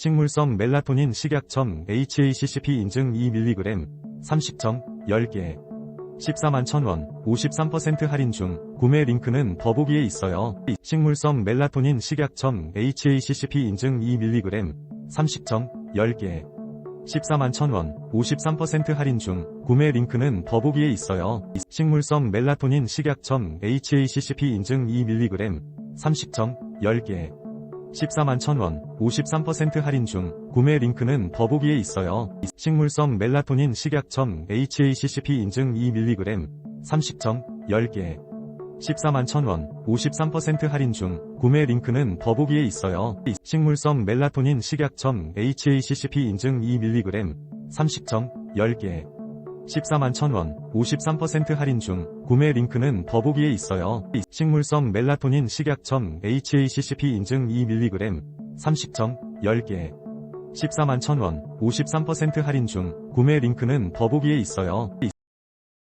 식물성 멜라토닌 식약청 HACCP 인증 2mg 30정 10개 14만 1000원 53% 할인 중 구매 링크는 더보기에 있어요. 식물성 멜라토닌 식약청 HACCP 인증 2mg 30정 10개 14만 1000원 53% 할인 중 구매 링크는 더보기에 있어요. 식물성 멜라토닌 식약청 HACCP 인증 2mg 30정 10개 14만 1000원 53% 할인 중 구매 링크는 더보기에 있어요. 식물성 멜라토닌 식약청 HACCP 인증 2mg 30정 10개 14만 1000원 53% 할인 중 구매 링크는 더보기에 있어요. 식물성 멜라토닌 식약청 HACCP 인증 2mg 30정 10개 14만 1000원 53% 할인 중 구매 링크는 더보기에 있어요. 식물성 멜라토닌 식약청 HACCP 인증 2mg 30정 10개 14만 1000원 53% 할인 중 구매 링크는 더보기에 있어요.